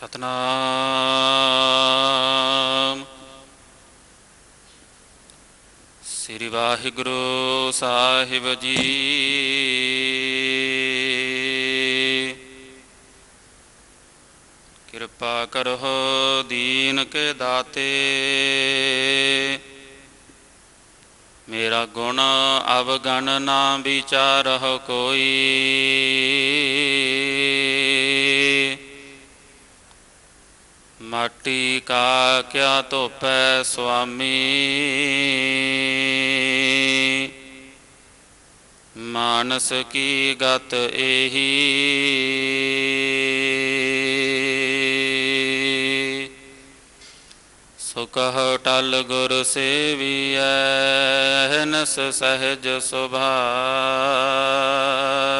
ਸਤਨਾਮ। ਸ੍ਰੀ ਵਾਹਿਗੁਰੂ ਸਾਹਿਬ ਜੀ। ਕਿਰਪਾ ਕਰੋ ਦੀਨ ਕੇ ਦਾਤੇ। ਮੇਰਾ ਗੁਣ ਅਵਗਣ ਨਾ ਵਿਚਾਰਹੁ ਕੋਈ। ਮਾਟੀ ਕਾ ਕਿਆ ਧੋਪੈ ਸੁਆਮੀ? ਮਾਨਸ ਕੀ ਗਤ ਇਹੀ ਸੁਕਹ ਟਲ ਗੁਰ ਸੇਵੀਐ, ਹਨਸ ਸਹਿਜ ਸੁਭਾਅ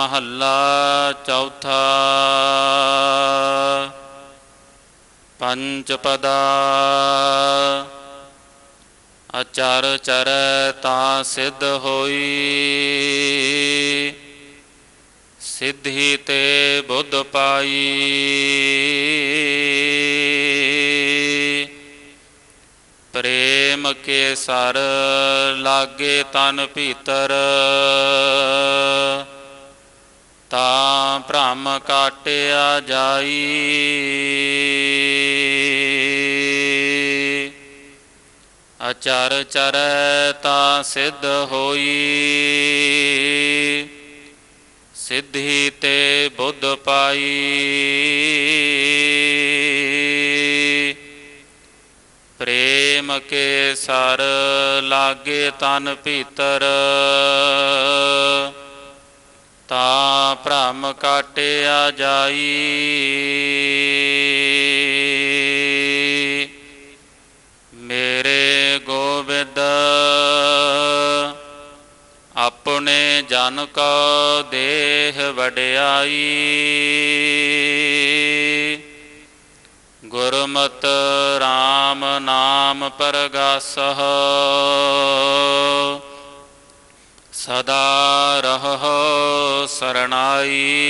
ਮਹੱਲਾ ਚੌਥਾ। ਪੰਚ ਪਦਾ। ਅਚਰ ਚਰ ਤਾਂ ਸਿੱਧ ਹੋਈ। ਸਿੱਧੀ ਤੇ ਬੁੱਧ ਪਾਈ। ਪ੍ਰੇਮ ਕੇ ਸਰ ਲਾਗੇ ਤਨ ਭੀਤਰ। ਤਾਂ ਭ੍ਰਮ ਕਾਟਿਆ ਜਾਈ। ਅਚਰ ਚਰੈ ਤਾਂ ਸਿੱਧ ਹੋਈ। ਸਿੱਧੀ ਤੇ ਬੁੱਧ ਪਾਈ। ਪ੍ਰੇਮ ਕੇ ਸਰ ਲਾਗੇ ਤਨ ਭੀਤਰ। ਤਾਂ ਭ੍ਰਮ ਕਾਟਿਆ ਜਾਈ। ਮੇਰੇ ਗੋਬਿੰਦ, ਆਪਣੇ ਜਨ ਕੋ ਦੇਹ ਵਡਿਆਈ। ਗੁਰਮਤ RAM ਨਾਮ ਪਰਗਾਸਹ। ਸਦਾ ਰਹੋ ਸਰਣਾਈ।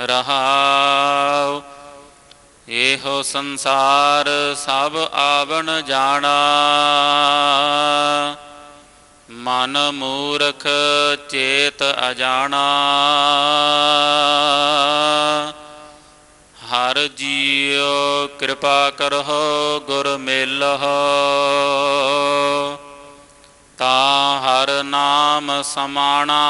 ਰਹਾਉ, ਇਹੋ ਸੰਸਾਰ ਸਭ ਆਵਣ ਜਾਣਾ। ਮਨ ਮੂਰਖ ਚੇਤ ਅਜਾਣਾ। ਹਰ ਜੀਉ ਕਿਰਪਾ ਕਰੋ ਗੁਰ ਮੇਲਹੁ। ਸਮਾਣਾ।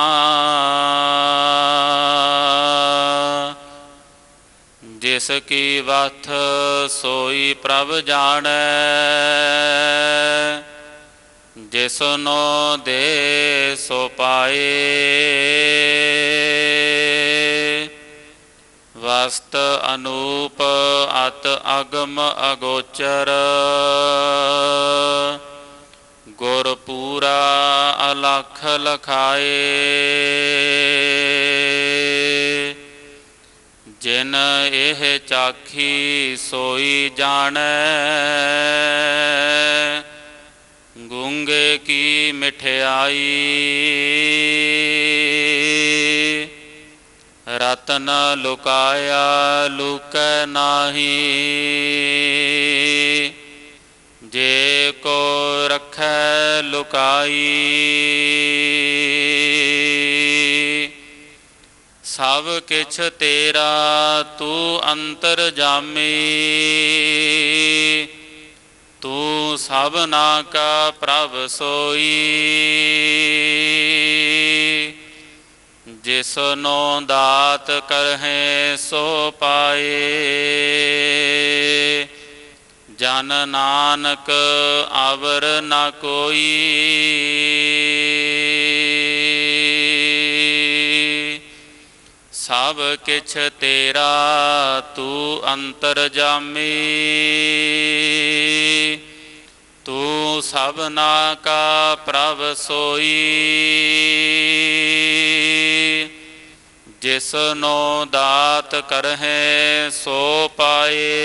ਜਿਸ ਕੀ ਵਥ ਸੋਈ ਪ੍ਰਭ ਜਾਣੈ, ਜਿਸ ਨੋ ਦੇ ਸੋ ਪਾਏ। ਵਸਤ ਅਨੂਪ ਅਤ ਅਗਮ ਅਗੋਚਰ ਪੂਰਾ ਅਲਖ ਲਖਾਏ। ਜਿਨ ਇਹ ਚਾਖੀ ਸੋਈ ਜਾਣੈ, ਗੂੰਗੇ ਕੀ ਮਠਿਆਈ। ਰਤਨ ਲੁਕਾਇਆ ਲੁਕੈ ਨਾਹੀ। ਲੁਕਾਈ। ਸਭ ਕਿਛ ਤੇਰਾ ਤੂੰ ਅੰਤਰ ਜਾਮੀ। ਤੂੰ ਸਭਨਾ ਕਾ ਪ੍ਰਭ ਸੋਈ। ਜਿਸ ਦਾਤ ਕਰਹਿ ਸੋ ਪਾਏ। ਜਨ ਨਾਨਕ ਆਵਰ ਨਾ ਕੋਈ। ਸਭ ਕਿਛ ਤੇਰਾ ਤੂੰ ਅੰਤਰ ਜਾਮੀ। ਤੂੰ ਸਭਨਾ ਕਾ ਪ੍ਰਭ ਸੋਈ। ਜਿਸ ਨੋ ਦਾਤ ਕਰਹਿ ਸੋ ਪਾਏ।